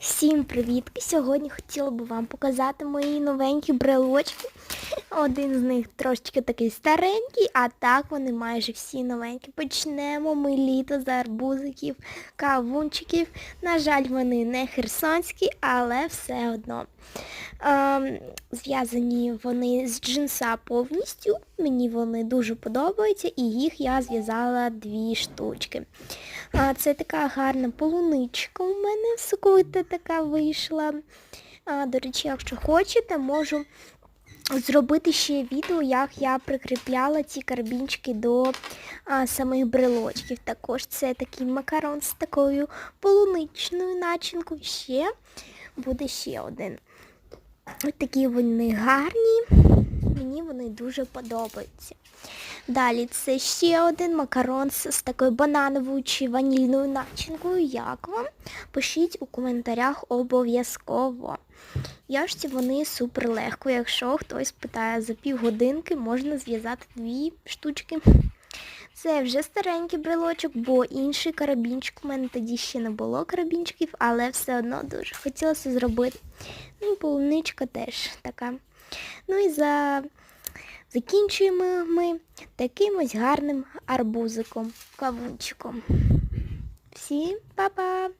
Всім привіт! Сьогодні хотіла б вам показати мої новенькі брелочки. Один з них трошечки такий старенький, а так вони майже всі новенькі. Почнемо ми літо з арбузиків, кавунчиків. На жаль, вони не херсонські, але все одно. Ем, зв'язані вони з джинса повністю. Мені вони дуже подобаються і їх я зв'язала дві штучки. Це така гарна полуничка у мене соковита така вийшла. До речі, якщо хочете, можу зробити ще відео, як я прикріпляла ці карбінчики до а, самих брелочків. Також це такий макарон з такою полуничною начинкою. Ще буде ще один. Ось такі вони гарні. Мені вони дуже подобаються. Далі це ще один макарон з, такою банановою чи ванільною начинкою. Як вам? Пишіть у коментарях обов'язково. Яшці вони супер легко. Якщо хтось питає за півгодинки, можна зв'язати дві штучки. Це вже старенький брелочок, бо інший карабінчик у мене тоді ще не було карабінчиків, але все одно дуже хотілося зробити. Ну і полуничка теж така. Ну і за... закінчуємо ми таким ось гарним арбузиком, кавунчиком. Всім па-па!